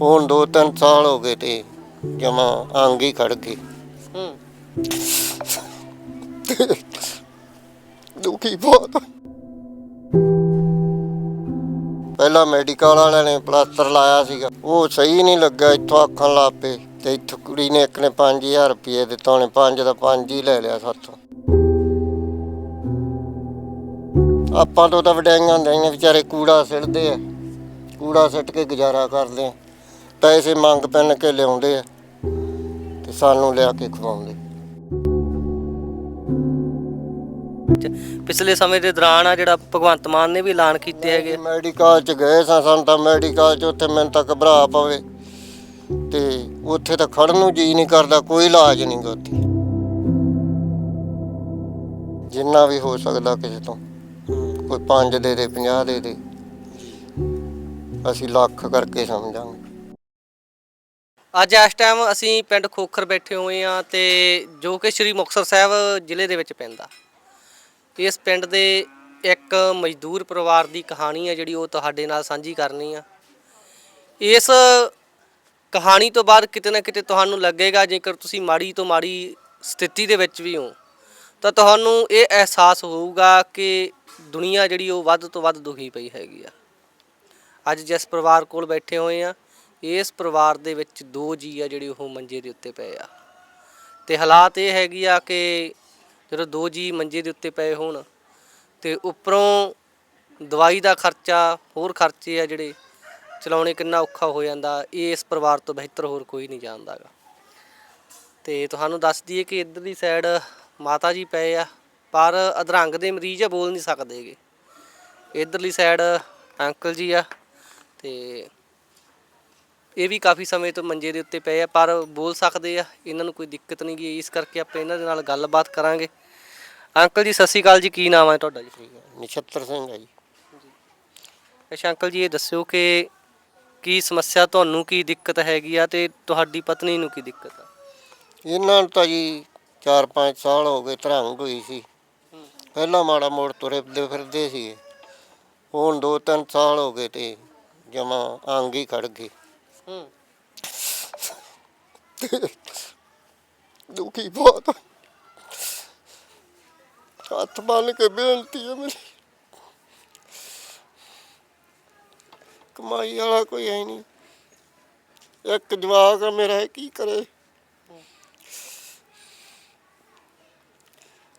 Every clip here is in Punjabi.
ਹੁਣ ਦੋ ਤਿੰਨ ਸਾਲ ਹੋ ਗਏ ਤੇ ਜਮਾ ਅੰਗ ਹੀ ਖੜ ਗਏ। ਹੂੰ। ਦੁਖੀ ਬਹੁਤ। ਪਹਿਲਾਂ ਮੈਡੀਕਲ ਵਾਲਿਆਂ ਨੇ ਪਲਾਸਟਰ ਲਾਇਆ ਸੀਗਾ। ਉਹ ਸਹੀ ਨਹੀਂ ਲੱਗਾ ਇੱਥੋਂ ਆਖਣ ਲੱਗ ਪਏ ਤੇ ਇੱਥੋਂ ਕੁੜੀ ਨੇ ਇੱਕ ਨੇ 5000 ਰੁਪਏ ਦਿੱਤਾ ਉਹਨੇ 5 ਦਾ 5 ਹੀ ਲੈ ਲਿਆ ਸਾਥੋਂ। ਆਪਾਂ ਤੋਂ ਤਾਂ ਵਡਿਆਈਆਂ ਦੇਈਆਂ ਵਿਚਾਰੇ ਕੂੜਾ ਸਿੱਟਦੇ ਆ। ਕੂੜਾ ਸਿੱਟ ਕੇ ਗੁਜ਼ਾਰਾ ਕਰਦੇ ਆ। ਪੈਸੇ ਮੰਗ ਪੈਣ ਕੇ ਲਿਆਉਂਦੇ ਆ ਤੇ ਸਾਨੂੰ ਲਿਆ ਕੇ ਖਵਾਉਂਦੇ। ਪਿਛਲੇ ਸਮੇਂ ਦੇ ਦੌਰਾਨ ਆ ਜਿਹੜਾ ਭਗਵੰਤ ਮਾਨ ਨੇ ਵੀ ਐਲਾਨ ਕੀਤੇ ਹੈਗੇ। ਮੈਡੀਕਲ ਚ ਗਏ ਸਾਂ ਸਾਨੂੰ ਤਾਂ ਮੈਡੀਕਲ ਚ ਉੱਥੇ ਮੈਨੂੰ ਤਾਂ ਘਬਰਾ ਪਵੇ। ਤੇ ਉੱਥੇ ਤਾਂ ਖੜਨ ਨੂੰ ਜੀ ਨਹੀਂ ਕਰਦਾ ਕੋਈ ਇਲਾਜ ਨਹੀਂ ਗਾ ਉੱਥੇ। ਜਿੰਨਾ ਵੀ ਹੋ ਸਕਦਾ ਕਿਸੇ ਤੋਂ। ਕੋਈ 5 ਦੇ ਦੇ 50 ਦੇ ਦੇ। ਅਸੀਂ ਲੱਖ ਕਰਕੇ ਸਮਝਾਂਗੇ। ਅੱਜ ਇਸ ਟਾਈਮ ਅਸੀਂ ਪਿੰਡ ਖੋਖਰ ਬੈਠੇ ਹੋਏ ਆ ਤੇ ਜੋ ਕਿ ਸ੍ਰੀ ਮੁਕਤਸਰ ਸਾਹਿਬ ਜ਼ਿਲ੍ਹੇ ਦੇ ਵਿੱਚ ਪੈਂਦਾ। ਇਸ ਪਿੰਡ ਦੇ ਇੱਕ ਮਜ਼ਦੂਰ ਪਰਿਵਾਰ ਦੀ ਕਹਾਣੀ ਆ ਜਿਹੜੀ ਉਹ ਤੁਹਾਡੇ ਨਾਲ ਸਾਂਝੀ ਕਰਨੀ ਆ। ਇਸ ਕਹਾਣੀ ਤੋਂ ਬਾਅਦ ਕਿਤੇ ਨਾ ਕਿਤੇ ਤੁਹਾਨੂੰ ਲੱਗੇਗਾ, ਜੇਕਰ ਤੁਸੀਂ ਮਾੜੀ ਤੋਂ ਮਾੜੀ ਸਥਿਤੀ ਦੇ ਵਿੱਚ ਵੀ ਹੋ, ਤਾਂ ਤੁਹਾਨੂੰ ਇਹ ਅਹਿਸਾਸ ਹੋਊਗਾ ਕਿ ਦੁਨੀਆ ਜਿਹੜੀ ਉਹ ਵੱਧ ਤੋਂ ਵੱਧ ਦੁਖੀ ਪਈ ਹੈਗੀ ਆ। ਅੱਜ ਜਿਸ ਪਰਿਵਾਰ ਕੋਲ ਬੈਠੇ ਹੋਏ ਆ, ਇਸ ਪਰਿਵਾਰ ਦੇ ਵਿੱਚ ਦੋ ਜੀ ਆ ਜਿਹੜੇ ਉਹ ਮੰਜੇ ਦੇ ਉੱਤੇ ਪਏ ਆ। ਤੇ ਹਾਲਾਤ ਇਹ ਹੈਗੀ ਆ ਕਿ ਜਦੋਂ ਦੋ ਜੀ ਮੰਜੇ ਦੇ ਉੱਤੇ ਪਏ ਹੋਣ, ਤੇ ਉੱਪਰੋਂ ਦਵਾਈ ਦਾ ਖਰਚਾ, ਹੋਰ ਖਰਚੇ ਆ ਜਿਹੜੇ ਚਲਾਉਣੇ ਕਿੰਨਾ ਔਖਾ ਹੋ ਜਾਂਦਾ ਇਹ ਇਸ ਪਰਿਵਾਰ ਤੋਂ ਬਿਹਤਰ ਹੋਰ ਕੋਈ ਨਹੀਂ ਜਾਣਦਾਗਾ ਤੇ ਤੁਹਾਨੂੰ ਦੱਸ ਦਈਏ ਕਿ ਇੱਧਰਲੀ ਸਾਈਡ ਮਾਤਾ ਜੀ ਪਏ ਆ, ਪਰ ਅਧਰੰਗ ਦੇ ਮਰੀਜ਼ ਆ ਬੋਲ ਨਹੀਂ ਸਕਦੇਗੇ ਇੱਧਰਲੀ ਸਾਈਡ ਅੰਕਲ ਜੀ ਆ ਤੇ ਇਹ ਵੀ ਕਾਫੀ ਸਮੇਂ ਤੋਂ ਮੰਜੇ ਦੇ ਉੱਤੇ ਪਏ ਆ ਪਰ ਬੋਲ ਸਕਦੇ ਆ ਇਹਨਾਂ ਨੂੰ ਕੋਈ ਦਿੱਕਤ ਨਹੀਂ ਗਈ ਇਸ ਕਰਕੇ ਆਪਾਂ ਇਹਨਾਂ ਦੇ ਨਾਲ ਗੱਲਬਾਤ ਕਰਾਂਗੇ। ਅੰਕਲ ਜੀ ਸਤਿ ਸ਼੍ਰੀ ਅਕਾਲ ਜੀ ਕੀ ਨਾਮ ਹੈ ਤੁਹਾਡਾ ਜੀ? ਨਛੱਤਰ ਸਿੰਘ ਆ ਜੀ। ਅੱਛਾ ਅੰਕਲ ਜੀ ਇਹ ਦੱਸਿਓ ਕਿ ਕੀ ਸਮੱਸਿਆ ਤੁਹਾਨੂੰ ਕੀ ਦਿੱਕਤ ਹੈਗੀ ਆ ਤੇ ਤੁਹਾਡੀ ਪਤਨੀ ਨੂੰ ਕੀ ਦਿੱਕਤ ਆ? ਇਹਨਾਂ ਨੂੰ ਤਾਂ ਜੀ 4-5 ਸਾਲ ਹੋ ਗਏ ਧਰੰਗ ਹੋਈ ਸੀ। ਪਹਿਲਾਂ ਮਾੜਾ ਮੋੜ ਤੁਰੇ ਫਿਰਦੇ ਸੀ ਹੁਣ ਦੋ ਤਿੰਨ ਸਾਲ ਹੋ ਗਏ ਤੇ ਜਮਾ ਅੰਗ ਹੀ ਖੜ ਗਏ। ਹੂੰ। ਦੁਖੀ ਬਹੁਤ। ਹੱਥ ਬੰਨ ਕੇ ਬੇਨਤੀ ਹੈ ਮੇਰੀ। ਕਮਾਈ ਵਾਲਾ ਕੋਈ ਹੈ ਨਹੀਂ। ਇੱਕ ਜਵਾਕ ਆ ਮੇਰਾ ਇਹ ਕੀ ਕਰੇ?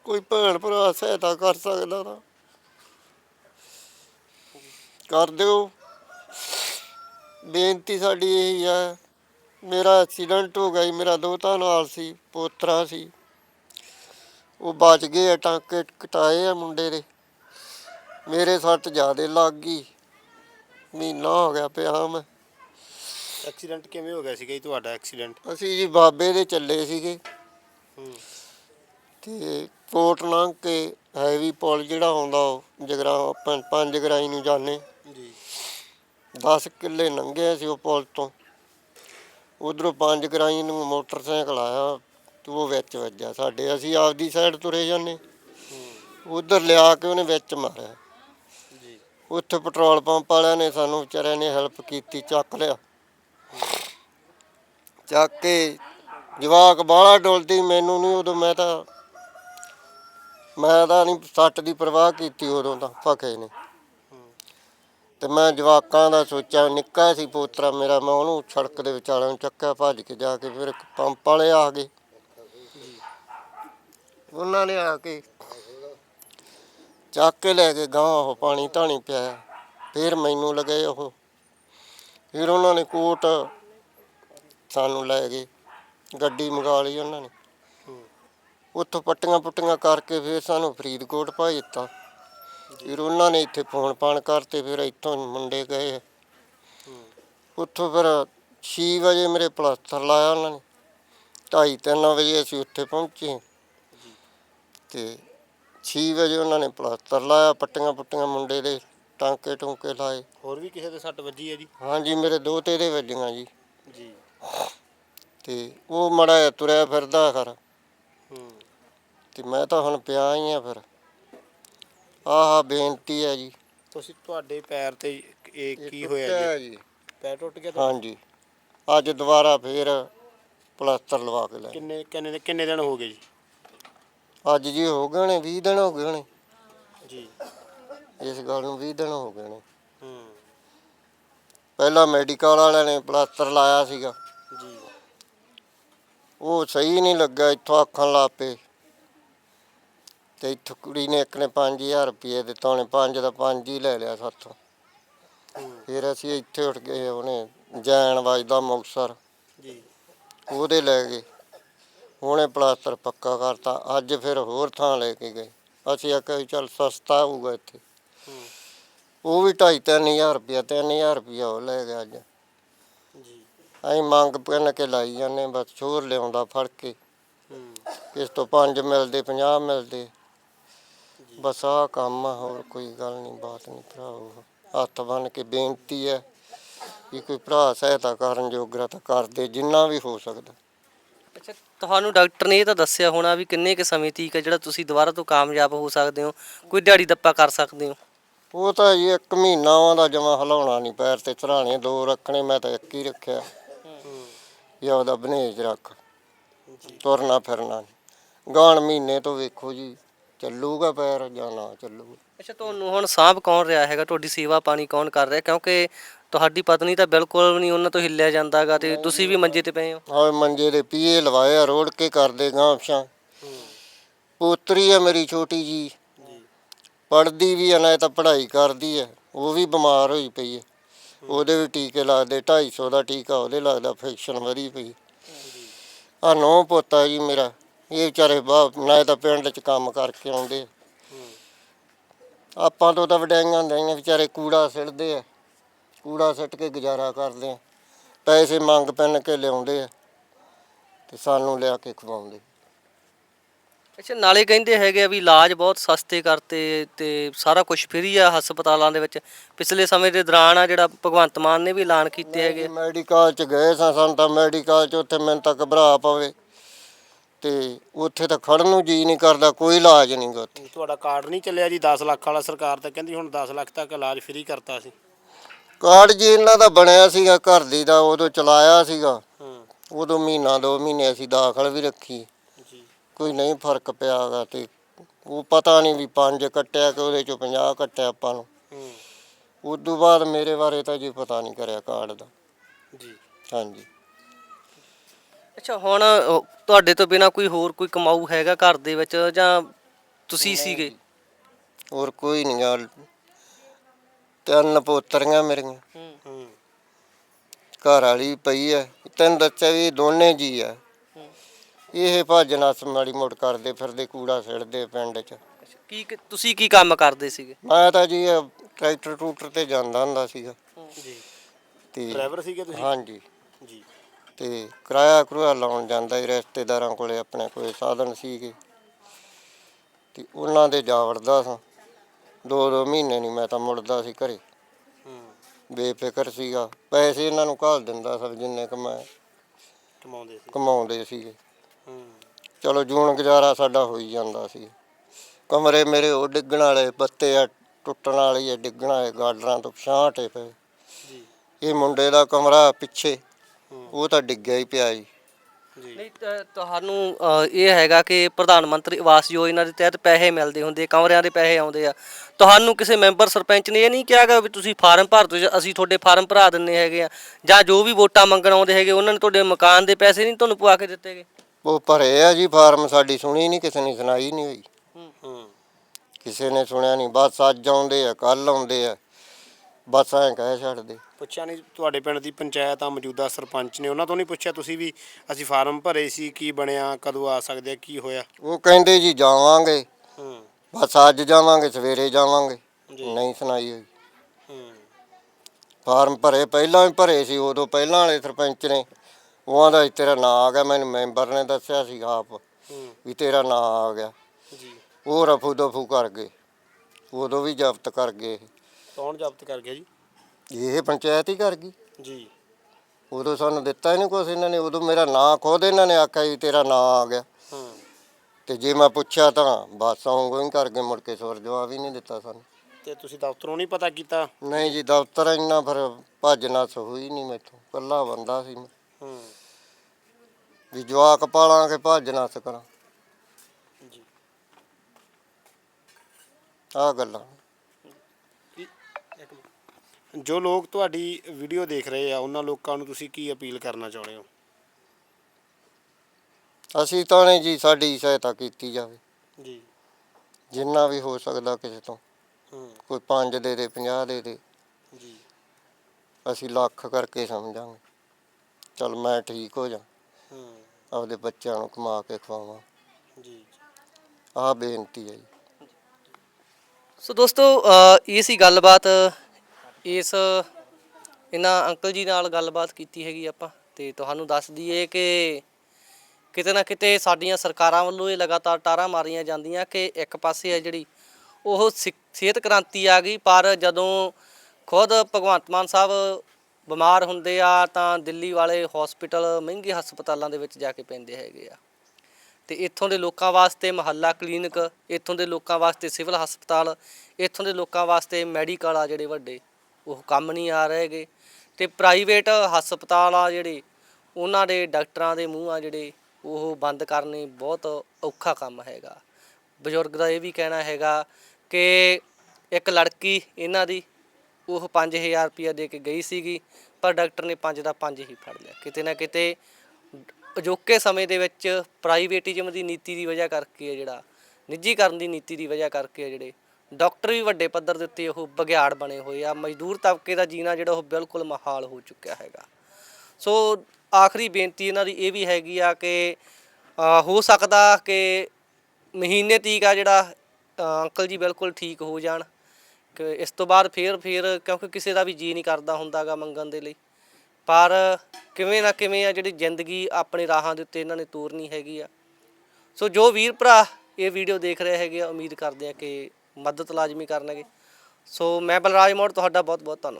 ਕੋਈ ਭੈਣ ਭਰਾ ਸਹਾਇਤਾ ਕਰ ਸਕਦਾ ਨਾ। ਕਰ ਦਿਓ। ਬੇਨਤੀ ਸਾਡੀ ਇਹੀ ਹੈ ਮੇਰਾ ਐਕਸੀਡੈਂਟ ਹੋ ਗਿਆ ਜੀ ਮੇਰਾ ਦੋਤਾ ਨਾਲ ਸੀ ਪੋਤਰਾ ਸੀ। ਉਹ ਬਚ ਗਏ ਆ, ਟਾਂਕੇ ਕਟਾਏ ਆ ਮੁੰਡੇ ਦੇ। ਮੇਰੇ ਸੱਟ ਜ਼ਿਆਦੇ ਲੱਗ ਗਈ। ਮਹੀਨਾ ਹੋ ਗਿਆ ਪਿਆ ਮੈਂ। ਐਕਸੀਡੈਂਟ ਕਿਵੇਂ ਹੋ ਗਿਆ ਸੀਗਾ ਜੀ ਤੁਹਾਡਾ ਐਕਸੀਡੈਂਟ ਅਸੀਂ ਜੀ ਬਾਬੇ ਦੇ ਚੱਲੇ ਸੀਗੇ। ਹੂੰ। ਤੇ ਕੋਟ ਲੰਘ ਕੇ ਹੈਵੀ ਪੁਲ ਜਿਹੜਾ ਆਉਂਦਾ ਉਹ ਜਗਰਾ ਪੰਜ ਗਰਾਈ ਨੂੰ ਜਾਂਦੇ। 10 ਕਿੱਲੇ ਲੰਘੇ ਸੀ ਉਹ ਪੁਲ ਤੋਂ। ਉਧਰੋਂ ਪੰਜ ਗਰਾਈ ਨੂੰ ਮੋਟਰਸਾਈਕਲ ਆਇਆ ਤੇ ਉਹ ਵਿੱਚ ਵੱਜਾ ਸਾਡੇ। ਅਸੀਂ ਆਪਦੀ ਸਾਈਡ ਤੁਰੇ ਜਾਂਦੇ। ਉਧਰ ਲਿਆ ਕੇ ਉਹਨੇ ਵਿੱਚ ਮਾਰਿਆ। ਜੀ। ਉੱਥੇ ਪੈਟਰੋਲ ਪੰਪ ਵਾਲਿਆਂ ਨੇ ਸਾਨੂੰ ਵਿਚਾਰਿਆਂ ਨੇ ਹੈਲਪ ਕੀਤੀ ਚੱਕ ਲਿਆ। ਚੱਕ ਕੇ ਜਵਾਕ ਬਾਹਲਾ ਡੋਲਦੀ ਮੈਨੂੰ ਨਹੀਂ ਉਦੋਂ ਮੈਂ ਤਾਂ ਮੈਂ ਤਾਂ ਨਹੀਂ ਸੱਟ ਦੀ ਪਰਵਾਹ ਕੀਤੀ ਉਦੋਂ ਤਾਂ ਫਕੇ ਨੇ। ਤੇ ਮੈਂ ਜਵਾਕਾਂ ਦਾ ਸੋਚਿਆ, ਨਿੱਕਾ ਸੀ ਪੋਤਰਾ ਮੇਰਾ, ਮੈਂ ਉਹਨੂੰ ਸੜਕ ਦੇ ਵਿਚਾਲੇ ਨੂੰ ਚੱਕਿਆ, ਭੱਜ ਕੇ ਜਾ ਕੇ ਫਿਰ ਇੱਕ ਪੰਪ ਵਾਲੇ ਆ ਗਏ। ਉਹਨਾਂ ਨੇ ਆ ਕੇ ਚੱਕ ਕੇ ਲੈ ਕੇ ਗਾਂ ਉਹ ਪਾਣੀ ਧਾਣੀ ਪਿਆ। ਫਿਰ ਮੈਨੂੰ ਲਗੇ ਉਹ। ਫਿਰ ਉਹਨਾਂ ਨੇ ਕੋਟ ਸਾਨੂੰ ਲੈ ਗਏ, ਗੱਡੀ ਮੰਗਾ ਲਈ ਉਹਨਾਂ ਨੇ। ਉੱਥੋਂ ਪੱਟੀਆਂ ਪੁੱਟੀਆਂ ਕਰਕੇ ਫਿਰ ਸਾਨੂੰ ਫਰੀਦਕੋਟ ਭਾਈ ਦਿੱਤਾ। ਫਿਰ ਉਹਨਾਂ ਨੇ ਇੱਥੇ ਫੋਨ ਪਾਣ ਕਰਤੇ ਫਿਰ ਇੱਥੋਂ ਮੁੰਡੇ ਗਏ। ਉੱਥੋਂ ਫਿਰ 6 ਵਜੇ ਮੇਰੇ ਪਲਾਸਟਰ ਲਾਇਆ ਉਹਨਾਂ ਨੇ। ਢਾਈ ਤਿੰਨ ਵਜੇ ਅਸੀਂ ਉੱਥੇ ਪਹੁੰਚੇ। ਤੇ 6 ਵਜੇ ਉਹਨਾਂ ਨੇ ਪਲਾਸਟਰ ਲਾਇਆ ਪੱਟੀਆਂ ਪੁੱਟੀਆਂ ਮੁੰਡੇ ਦੇ ਟਾਂਕੇ ਟੁੰਕੇ ਲਾਏ। ਹੋਰ ਵੀ ਕਿਸੇ ਦੇ ਸੱਟ ਵੱਜੀ ਹੈ ਜੀ? ਹਾਂਜੀ ਮੇਰੇ ਦੇ ਵੱਜੀਆਂ ਜੀ। ਜੀ। ਤੇ ਉਹ ਮੜਾ ਤੁਰਿਆ ਫਿਰਦਾ ਹੂੰ। ਤੇ ਮੈਂ ਤਾਂ ਹੁਣ ਪਿਆ ਹੀ ਆ ਫਿਰ। ਆਹ ਬੇਨਤੀ ਹੈ ਜੀ। ਤੁਸੀਂ ਤੁਹਾਡੇ ਪੈਰ ਤੇ ਇਹ ਕੀ ਹੋਇਆ ਜੀ? ਪੈਰ ਟੁੱਟ ਗਿਆ ਤੁਹਾਡਾ? ਹਾਂਜੀ। ਅੱਜ ਦੁਬਾਰਾ ਫੇਰ ਪਲਾਸਟਰ ਲਵਾ ਕੇ ਲੈ ਕਿੰਨੇ ਕਿੰਨੇ ਕਿੰਨੇ ਦਿਨ ਹੋ ਗਏ ਜੀ? ਅੱਜ ਜੀ ਹੋ ਗਏ ਨੇ 20 ਦਿਨ ਹੋ ਗਏ ਨੇ ਜੀ। ਇਸ ਗੱਲ ਨੂੰ 20 ਦਿਨ ਹੋ ਗਏ ਨੇ। ਹੂੰ। ਪਹਿਲਾਂ ਮੈਡੀਕਲ ਵਾਲਿਆਂ ਨੇ ਪਲਾਸਟਰ ਲਾਇਆ ਸੀਗਾ। ਜੀ। ਉਹ ਸਹੀ ਨਹੀਂ ਲੱਗਾ ਇੱਥੋਂ ਆਖਣ ਲੱਗ ਪਏ। ਤੇ ਇੱਥੋਂ ਕੁੜੀ ਨੇ ਇੱਕ ਨੇ 5000 ਰੁਪਏ ਦਿੱਤਾ ਉਹਨੇ ਪੰਜ ਦਾ ਪੰਜ ਹੀ ਲੈ ਲਿਆ ਸਾਥੋਂ। ਫਿਰ ਅਸੀਂ ਇੱਥੇ ਉੱਠ ਗਏ ਉਹਨੇ ਜੈਨ ਵਜਦਾ ਮੁਕਤਸਰ ਜੀ। ਉਹਦੇ ਲੈ ਗਏ। ਉਹਨੇ ਪਲਾਸਟਰ ਪੱਕਾ ਕਰਤਾ ਅੱਜ ਫਿਰ ਹੋਰ ਥਾਂ ਲੈ ਕੇ ਗਏ। ਅਸੀਂ ਆਖਿਆ ਚੱਲ ਸਸਤਾ ਹੋਊਗਾ ਇੱਥੇ। ਉਹ ਵੀ ਢਾਈ ਤਿੰਨ ਹਜ਼ਾਰ ਰੁਪਇਆ ਤਿੰਨ ਹਜ਼ਾਰ ਰੁਪਇਆ ਉਹ ਲੈ ਗਿਆ ਅੱਜ। ਜੀ। ਅਸੀਂ ਮੰਗ ਪੈਨ ਕੇ ਲਾਈ ਜਾਂਦੇ ਬਸ ਛੋਰ ਲਿਆਉਂਦਾ ਫੜ ਕੇ। ਇਸ ਤੋਂ ਪੰਜ ਮਿਲਦੇ 50 ਮਿਲਦੇ। ਬਸ ਆਹ ਕੰਮ ਆ ਹੋਰ ਕੋਈ ਗੱਲ ਨਹੀਂ ਬਾਤ ਨਹੀਂ ਭਰਾਓ ਹੱਥ ਬੰਨ ਕੇ ਬੇਨਤੀ ਹੈ ਵੀ ਕੋਈ ਭਰਾ ਸਹਾਇਤਾ ਕਰਨ ਜੋਗਰਾ ਤਾਂ ਕਰਦੇ ਜਿੰਨਾ ਵੀ ਹੋ ਸਕਦਾ। ਅੱਛਾ ਤੁਹਾਨੂੰ ਡਾਕਟਰ ਨੇ ਇਹ ਤਾਂ ਦੱਸਿਆ ਹੋਣਾ ਵੀ ਕਿੰਨੇ ਕੁ ਸਮੇਂ ਤੀਕ ਹੈ ਜਿਹੜਾ ਤੁਸੀਂ ਦੁਬਾਰਾ ਤੋਂ ਕਾਮਯਾਬ ਹੋ ਸਕਦੇ ਹੋ ਕੋਈ ਦਿਹਾੜੀ ਦੱਪਾ ਕਰ ਸਕਦੇ ਹੋ? ਉਹ ਤਾਂ ਜੀ ਇੱਕ ਮਹੀਨਾ ਉਹਦਾ ਜਮਾ ਹਲਾਉਣਾ ਨਹੀਂ ਪੈਰ ਤੇ ਚੜਾਣੇ ਦੋ ਰੱਖਣੇ ਮੈਂ ਤਾਂ ਇੱਕ ਹੀ ਰੱਖਿਆ। ਜਾਂ ਉਹਦਾ ਬਨੇਜ ਰੱਖ ਤੁਰਨਾ ਫਿਰਨਾ ਨੀ। ਗਾਣ ਮਹੀਨੇ ਤੋਂ ਵੇਖੋ ਜੀ। ਚੱਲੂਗਾ ਪੈਰ ਜਾਂ ਨਾ ਚੱਲੂਗਾ। ਅੱਛਾ ਤੁਹਾਨੂੰ ਹੁਣ ਸਾਂਭ ਕੌਣ ਰਿਹਾ ਹੈਗਾ? ਤੁਹਾਡੀ ਸੇਵਾ ਪਾਣੀ ਕੌਣ ਕਰ ਰਿਹਾ? ਕਿਉਂਕਿ ਤੁਹਾਡੀ ਪਤਨੀ ਤਾਂ ਬਿਲਕੁਲ ਵੀ ਨਹੀਂ ਉਹਨਾਂ ਤੋਂ ਹਿੱਲਿਆ ਜਾਂਦਾਗਾ ਤੇ ਤੁਸੀਂ ਵੀ ਮੰਜੇ ਤੇ ਪਏ ਹੋ। ਹਾਂ ਮੰਜੇ ਦੇ ਪੀਏ ਲਵਾਏ ਆ ਰੋੜ ਕੇ ਕਰਦੇ ਗਾਂਪਸ਼ਾਂ ਪੋਤਰੀ ਹੈ ਮੇਰੀ ਛੋਟੀ ਜੀ। ਪੜਦੀ ਵੀ ਨਾ ਇਹ ਤਾਂ ਪੜ੍ਹਾਈ ਕਰਦੀ ਹੈ ਉਹ ਵੀ ਬਿਮਾਰ ਹੋਈ ਪਈ ਹੈ ਉਹਦੇ ਵੀ ਟੀਕੇ ਲੱਗਦੇ 250 ਦਾ ਟੀਕਾ ਉਹਦੇ ਲੱਗਦਾ ਫੈਕਸ਼ਨ ਵਧੀ ਪਈ। ਆ ਨੌ ਪੋਤਾ ਜੀ ਮੇਰਾ। ਇਹ ਵਿਚਾਰੇ ਬਾਪ ਨਾ ਤਾਂ ਪਿੰਡ 'ਚ ਕੰਮ ਕਰਕੇ ਆਉਂਦੇ। ਆਪਾਂ ਤੋਂ ਤਾਂ ਵਡਿਆਈਆਂ ਦੇਈਆਂ ਵਿਚਾਰੇ ਕੂੜਾ ਸਿੱਟਦੇ ਆ। ਕੂੜਾ ਸਿੱਟ ਕੇ ਗੁਜ਼ਾਰਾ ਕਰਦੇ ਆ। ਪੈਸੇ ਮੰਗ ਪੈਣ ਕੇ ਲਿਆਉਂਦੇ ਆ ਤੇ ਸਾਨੂੰ ਲਿਆ ਕੇ ਖਵਾਉਂਦੇ। ਅੱਛਾ ਨਾਲੇ ਕਹਿੰਦੇ ਹੈਗੇ ਆ ਵੀ ਇਲਾਜ ਬਹੁਤ ਸਸਤੇ ਕਰਤੇ ਤੇ ਸਾਰਾ ਕੁਝ ਫ੍ਰੀ ਆ ਹਸਪਤਾਲਾਂ ਦੇ ਵਿੱਚ। ਪਿਛਲੇ ਸਮੇਂ ਦੇ ਦੌਰਾਨ ਆ ਜਿਹੜਾ ਭਗਵੰਤ ਮਾਨ ਨੇ ਵੀ ਐਲਾਨ ਕੀਤੇ ਹੈਗੇ। ਮੈਡੀਕਲ ਚ ਗਏ ਸਾਂ ਸਾਨੂੰ ਤਾਂ ਮੈਡੀਕਲ ਚ ਉੱਥੇ ਮੈਨੂੰ ਤਾਂ ਘਬਰਾ ਪਵੇ। ਤੇ ਉੱਥੇ ਤਾਂ ਖੜਨ ਨੂੰ ਜੀ ਨਹੀਂ ਕਰਦਾ ਕੋਈ ਇਲਾਜ ਨਹੀਂ ਗਾ ਉੱਥੇ। ਤੁਹਾਡਾ ਕਾਰਡ ਨਹੀਂ ਚੱਲਿਆ ਜੀ 10 ਲੱਖ ਵਾਲਾ ਸਰਕਾਰ ਤਾਂ ਕਹਿੰਦੀ ਹੁਣ 10 ਲੱਖ ਤੱਕ ਇਲਾਜ ਫ੍ਰੀ ਕਰਤਾ ਸੀ। ਕਾਰਡ ਜੀ ਇਹਨਾਂ ਦਾ ਬਣਿਆ ਸੀਗਾ ਘਰ ਦੀ ਦਾ ਉਦੋਂ ਚਲਾਇਆ ਸੀਗਾ। ਹੂੰ। ਉਦੋਂ ਮਹੀਨਾ ਦੋ ਮਹੀਨੇ ਅਸੀਂ ਦਾਖਲ ਵੀ ਰੱਖੀ। ਜੀ। ਕੋਈ ਨਹੀਂ ਫ਼ਰਕ ਪਿਆਗਾ ਤੇ ਉਹ ਪਤਾ ਨਹੀਂ ਵੀ ਪੰਜ ਕੱਟਿਆ ਕਿ ਉਹਦੇ ਚੋਂ 50 ਕੱਟਿਆ ਆਪਾਂ ਨੂੰ। ਹੂੰ। ਉਸ ਤੋਂ ਬਾਅਦ ਮੇਰੇ ਬਾਰੇ ਤਾਂ ਜੀ ਪਤਾ ਨਹੀਂ ਕਰਿਆ ਕਾਰਡ ਦਾ। ਜੀ। ਹਾਂਜੀ। ਅੱਛਾ ਹੁਣ ਅਹ, ਤੁਹਾਡੇ ਤੋਂ ਬਿਨਾ ਕੋਈ ਹੋਰ ਕੋਈ ਕਮਾਊ ਹੈਗਾ ਘਰ ਦੇ ਵਿੱਚ ਜਾਂ ਤੁਸੀਂ ਸੀਗੇ? ਹੋਰ ਕੋਈ ਨਹੀਂ ਗੱਲ ਤਿੰਨ ਪੋਤਰੀਆਂ ਮੇਰੀਆਂ। ਹੂੰ। ਘਰ ਵਾਲੀ ਪਈ ਐ। ਤੈਨੂੰ ਦੱਸਿਆ ਵੀ ਇਹ ਦੋਨੇ ਜੀ ਆ ਇਹ ਭੱਜ ਨੱਸ ਮਾੜੀ ਮੋੜ ਕਰਦੇ ਫਿਰਦੇ ਕੂੜਾ ਸਿੱਟਦੇ ਪਿੰਡ 'ਚ। ਕੀ ਕੀ- ਤੁਸੀਂ ਕੀ ਕੰਮ ਕਰਦੇ ਸੀਗੇ? ਮੈਂ ਤਾਂ ਜੀ ਇਹ ਟਰੈਕਟਰ ਟੂਟਰ ਤੇ ਜਾਂਦਾ ਹੁੰਦਾ ਸੀਗਾ। ਜੀ। ਤੇ ਡਰਾਈਵਰ ਸੀਗੇ ਤੁਸੀਂ? ਹਾਂਜੀ। ਜੀ। ਤੇ ਕਿਰਾਇਆ ਕਰੂਆ ਲਾਉਣ ਜਾਂਦਾ ਸੀ ਰਿਸ਼ਤੇਦਾਰਾਂ ਕੋਲੇ ਆਪਣੇ ਕੋਲੇ ਸਾਧਨ ਸੀਗੇ। ਤੇ ਉਹਨਾਂ ਦੇ ਜਾ ਵੜਦਾ ਸਾਂ। ਦੋ ਦੋ ਮਹੀਨੇ ਨਹੀਂ ਮੈਂ ਤਾਂ ਮੁੜਦਾ ਸੀ ਘਰੇ। ਹੂੰ। ਬੇਫਿਕਰ ਸੀਗਾ। ਪੈਸੇ ਇਹਨਾਂ ਨੂੰ ਘਾਲ ਦਿੰਦਾ ਸੀ ਜਿੰਨੇ ਕੁ ਮੈਂ ਕਮਾਉਂਦੇ ਸੀ। ਕਮਾਉਂਦੇ ਸੀਗੇ। ਹੂੰ। ਚਲੋ ਜੂਨ ਗੁਜ਼ਾਰਾ ਸਾਡਾ ਹੋਈ ਜਾਂਦਾ ਸੀ। ਕਮਰੇ ਮੇਰੇ ਉਹ ਡਿੱਗਣ ਵਾਲੇ ਪੱਤੇ ਆ ਟੁੱਟਣ ਵਾਲੀ ਆ ਡਿੱਗਣ ਵਾਲੇ ਗਾਡਰਾਂ ਤੋਂ ਪਛਾਂ ਹਟੇ ਪਏ। ਜੀ। ਇਹ ਮੁੰਡੇ ਦਾ ਕਮਰਾ ਪਿੱਛੇ ਉਹ ਤਾਂ ਡਿੱਗਿਆ ਹੀ ਪਿਆ ਜੀ। ਨਹੀਂ ਤਾਂ ਤੁਹਾਨੂੰ ਇਹ ਹੈਗਾ ਕਿ ਪ੍ਰਧਾਨ ਮੰਤਰੀ ਆਵਾਸ ਯੋਜਨਾ ਦੇ ਤਹਿਤ ਪੈਸੇ ਮਿਲਦੇ ਹੁੰਦੇ ਕਮਰਿਆਂ ਦੇ ਪੈਸੇ ਆਉਂਦੇ ਆ। ਤੁਹਾਨੂੰ ਕਿਸੇ ਮੈਂਬਰ ਸਰਪੰਚ ਨੇ ਇਹ ਨਹੀਂ ਕਿਹਾਗਾ ਵੀ ਤੁਸੀਂ ਫਾਰਮ ਭਰ ਦਿਓ ਜਾਂ ਅਸੀਂ ਤੁਹਾਡੇ ਫਾਰਮ ਭਰਾ ਦਿੰਨੇ ਹੈਗੇ ਆ ਜਾਂ ਜੋ ਵੀ ਵੋਟਾਂ ਮੰਗਣ ਆਉਂਦੇ ਹੈਗੇ ਉਹਨਾਂ ਨੇ ਤੁਹਾਡੇ ਮਕਾਨ ਦੇ ਪੈਸੇ ਨਹੀਂ ਤੁਹਾਨੂੰ ਪਵਾ ਕੇ ਦਿੱਤੇਗੇ ਉਹ ਭਰੇ ਆ ਜੀ ਫਾਰਮ ਸਾਡੀ ਸੁਣੀ ਨਹੀਂ ਕਿਸੇ ਨੇ ਸੁਣਾਈ ਨਹੀਂ ਹੋਈ। ਹੂੰ। ਕਿਸੇ ਨੇ ਸੁਣਿਆ ਨਹੀਂ ਬਸ ਅੱਜ ਆਉਂਦੇ ਆ ਕੱਲ ਆਉਂਦੇ ਆ। ਬਸ ਐਂ ਕਹਿ ਛੱਡਦੇ। ਪੁੱਛਿਆ ਨਹੀਂ ਤੁਹਾਡੇ ਪਿੰਡ ਦੀ ਪੰਚਾਇਤ ਆ ਮੌਜੂਦਾ ਸਰਪੰਚ ਨੇ ਉਹਨਾਂ ਤੋਂ ਨਹੀਂ ਪੁੱਛਿਆ ਤੁਸੀਂ ਵੀ ਅਸੀਂ ਫਾਰਮ ਭਰੇ ਸੀ ਕੀ ਬਣਿਆ ਕਦੋਂ ਆ ਸਕਦੇ ਆ ਕੀ ਹੋਇਆ? ਉਹ ਕਹਿੰਦੇ ਜੀ ਜਾਵਾਂਗੇ। ਹੂੰ। ਬਸ ਅੱਜ ਜਾਵਾਂਗੇ ਸਵੇਰੇ ਜਾਵਾਂਗੇ। ਜੀ। ਨਹੀਂ ਸੁਣਾਈ ਹੋਈ। ਹੂੰ। ਫਾਰਮ ਭਰੇ ਪਹਿਲਾਂ ਵੀ ਭਰੇ ਸੀ ਉਦੋਂ ਪਹਿਲਾਂ ਵਾਲੇ ਸਰਪੰਚ ਨੇ। ਉਹਾਂ ਦਾ ਤੇਰਾ ਨਾਂ ਆ ਗਿਆ ਮੈਨੂੰ ਮੈਂਬਰ ਨੇ ਦੱਸਿਆ ਸੀ ਆਪ ਹੂੰ। ਵੀ ਤੇਰਾ ਨਾਂ ਆ ਗਿਆ। ਜੀ। ਉਹ ਰਫੂ ਦਫੂ ਕਰ ਗਏ। ਉਦੋਂ ਵੀ ਜ਼ਬਤ ਕਰ ਗਏ। ਕੌਣ ਜ਼ਬਤ ਕਰ ਗਿਆ ਜੀ? ਇਹ ਪੰਚਾਇਤ ਹੀ ਕਰ ਗਈ। ਜੀ। ਉਦੋਂ ਸਾਨੂੰ ਦਿੱਤਾ ਹੀ ਨਹੀਂ ਕੁਛ ਇਹਨਾਂ ਨੇ ਉਦੋਂ ਮੇਰਾ ਨਾਂ ਖੁਦ ਇਹਨਾਂ ਨੇ ਆਖਿਆ ਵੀ ਤੇਰਾ ਨਾਂ ਆ ਗਿਆ। ਹੂੰ। ਤੇ ਜੇ ਮੈਂ ਪੁੱਛਿਆ ਤਾਂ ਬਸ ਆਉਂਗਾ ਹੀ ਕਰ ਗਏ ਮੁੜ ਕੇ ਸੁਰ ਜਵਾਬ ਹੀ ਨਹੀਂ ਦਿੱਤਾ ਸਾਨੂੰ। ਤੇ ਤੁਸੀਂ ਦਫ਼ਤਰੋਂ ਨਹੀਂ ਪਤਾ ਕੀਤਾ? ਨਹੀਂ ਜੀ ਦਫ਼ਤਰ ਇੰਨਾ ਫਿਰ ਭੱਜ ਨੱਸ ਹੋਈ ਨਹੀਂ ਮੈਥੋਂ ਕੱਲਾ ਬੰਦਾ ਸੀ ਮੈਂ। ਹੂੰ। ਵੀ ਜਵਾਕ ਪਾਲਾਂਗੇ ਭੱਜ ਨੱਸ ਕਰਾਂ। ਜੀ। ਆਹ ਗੱਲਾਂ। ਜੋ ਲੋਕ ਤੁਹਾਡੀ ਵੀਡੀਓ ਦੇਖ ਰਹੇ ਆ ਉਹਨਾਂ ਲੋਕਾਂ ਨੂੰ ਤੁਸੀਂ ਕੀ ਅਪੀਲ ਕਰਨਾ ਚਾਹੁੰਦੇ ਹੋ? ਅਸੀਂ ਤਾਂ ਨੇ ਜੀ ਸਾਡੀ ਸਹਾਇਤਾ ਕੀਤੀ ਜਾਵੇ। ਜੀ। ਜਿੰਨਾ ਵੀ ਹੋ ਸਕਦਾ ਕਿਸੇ ਤੋਂ। ਹੂੰ। ਕੋਈ 5 ਦੇ ਦੇ 50 ਦੇ ਦੇ। ਜੀ। ਅਸੀਂ ਲੱਖ ਕਰਕੇ ਸਮਝਾਂਗੇ। ਚਲ ਮੈਂ ਠੀਕ ਹੋ ਜਾ। ਹੂੰ। ਆਪਦੇ ਬੱਚਿਆਂ ਨੂੰ ਕਮਾ ਕੇ ਖਵਾਵਾਂ। ਜੀ। ਆਹ ਬੇਨਤੀ ਹੈ ਜੀ। ਸੋ ਦੋਸਤੋ ਅ, ਇਹ ਸੀ ਗੱਲਬਾਤ ਇਸ ਇਹਨਾਂ ਅੰਕਲ ਜੀ ਨਾਲ ਗੱਲਬਾਤ ਕੀਤੀ ਹੈਗੀ ਆਪਾਂ ਤੇ ਤੁਹਾਨੂੰ ਦੱਸ ਦਈਏ ਕਿ ਕਿਤੇ ਨਾ ਕਿਤੇ ਸਾਡੀਆਂ ਸਰਕਾਰਾਂ ਵੱਲੋਂ ਇਹ ਲਗਾਤਾਰ ਟਾਰਾਂ ਮਾਰੀਆਂ ਜਾਂਦੀਆਂ ਕਿ ਇੱਕ ਪਾਸੇ ਹੈ ਜਿਹੜੀ ਉਹ ਸਿ- ਸਿਹਤ ਕ੍ਰਾਂਤੀ ਆ ਗਈ, ਪਰ ਜਦੋਂ ਖੁਦ ਭਗਵੰਤ ਮਾਨ ਸਾਹਿਬ ਬਿਮਾਰ ਹੁੰਦੇ ਆ ਤਾਂ ਦਿੱਲੀ ਵਾਲੇ ਹਸਪੀਟਲ ਮਹਿੰਗੇ ਹਸਪਤਾਲਾਂ ਦੇ ਵਿੱਚ ਜਾ ਕੇ ਪੈਂਦੇ ਹੈਗੇ ਆ। ਤੇ ਇੱਥੋਂ ਦੇ ਲੋਕਾਂ ਵਾਸਤੇ ਮਹੱਲਾ ਕਲੀਨਿਕ ਇੱਥੋਂ ਦੇ ਲੋਕਾਂ ਵਾਸਤੇ ਸਿਵਲ ਹਸਪਤਾਲ, ਇੱਥੋਂ ਦੇ ਲੋਕਾਂ ਵਾਸਤੇ ਮੈਡੀਕਲ ਆ ਜਿਹੜੇ ਵੱਡੇ। ਉਹ ਕੰਮ ਨਹੀਂ ਆ ਰਹੇਗੇ। ਤੇ ਪ੍ਰਾਈਵੇਟ ਹਸਪਤਾਲ ਆ ਜਿਹੜੇ, ਉਹਨਾਂ ਦੇ ਡਾਕਟਰਾਂ ਦੇ ਮੂੰਹ ਆ ਜਿਹੜੇ, ਉਹ ਬੰਦ ਕਰਨੇ ਬਹੁਤ ਔਖਾ ਕੰਮ ਹੈਗਾ। ਬਜ਼ੁਰਗ ਦਾ ਇਹ ਵੀ ਕਹਿਣਾ ਹੈਗਾ ਕਿ ਇੱਕ ਲੜਕੀ ਇਹਨਾਂ ਦੀ, ਉਹ 5000 ਰੁਪਇਆ ਦੇ ਕੇ ਗਈ ਸੀਗੀ, ਪਰ ਡਾਕਟਰ ਨੇ 5 ਦਾ 5 ਹੀ ਫੜ ਲਿਆ। ਕਿਤੇ ਨਾ ਕਿਤੇ ਅਜੋਕੇ ਸਮੇਂ ਦੇ ਵਿੱਚ ਪ੍ਰਾਈਵੇਟਿਜ਼ਮ ਦੀ ਨੀਤੀ ਦੀ ਵਜ੍ਹਾ ਕਰਕੇ ਹੈ ਜਿਹੜਾ, ਨਿੱਜੀਕਰਨ ਦੀ ਨੀਤੀ ਦੀ ਵਜ੍ਹਾ ਕਰਕੇ ਹੈ ਜਿਹੜੇ ਡਾਕਟਰ ਵੀ ਵੱਡੇ ਪੱਧਰ ਦੇ ਉੱਤੇ ਉਹ ਬਗਿਆੜ ਬਣੇ ਹੋਏ ਆ। ਮਜ਼ਦੂਰ ਤਬਕੇ ਦਾ ਜੀਣਾ ਜਿਹੜਾ ਉਹ ਬਿਲਕੁਲ ਮਹਾਲ ਹੋ ਚੁੱਕਿਆ ਹੈਗਾ। ਸੋ ਆਖਰੀ ਬੇਨਤੀ ਇਹਨਾਂ ਦੀ ਇਹ ਵੀ ਹੈਗੀ ਆ ਕਿ ਹੋ ਸਕਦਾ ਕਿ ਮਹੀਨੇ ਤੀਕ ਆ ਜਿਹੜਾ ਅੰਕਲ ਜੀ ਬਿਲਕੁਲ ਠੀਕ ਹੋ ਜਾਣ। ਕਿ ਇਸ ਤੋਂ ਬਾਅਦ ਫੇਰ ਫੇਰ ਕਿਉਂਕਿ ਕਿਸੇ ਦਾ ਵੀ ਜੀ ਨਹੀਂ ਕਰਦਾ ਹੁੰਦਾਗਾ ਮੰਗਣ ਦੇ ਲਈ। ਪਰ ਕਿਵੇਂ ਨਾ ਕਿਵੇਂ ਆ ਜਿਹੜੀ ਜ਼ਿੰਦਗੀ ਆਪਣੇ ਰਾਹਾਂ ਦੇ ਉੱਤੇ ਇਹਨਾਂ ਨੇ ਤੋਰਨੀ ਹੈਗੀ ਆ। ਸੋ ਜੋ ਵੀਰ ਭਰਾ ਇਹ ਵੀਡੀਓ ਦੇਖ ਰਹੇ ਹੈਗੇ ਆ, ਉਮੀਦ ਕਰਦੇ ਆ ਕਿ ਮਦਦ ਲਾਜ਼ਮੀ ਕਰਨਗੇ। ਸੋ ਮੈਂ ਬਲਰਾਜ ਮੋੜ ਤੁਹਾਡਾ ਬਹੁਤ ਬਹੁਤ ਧੰਨਵਾਦ।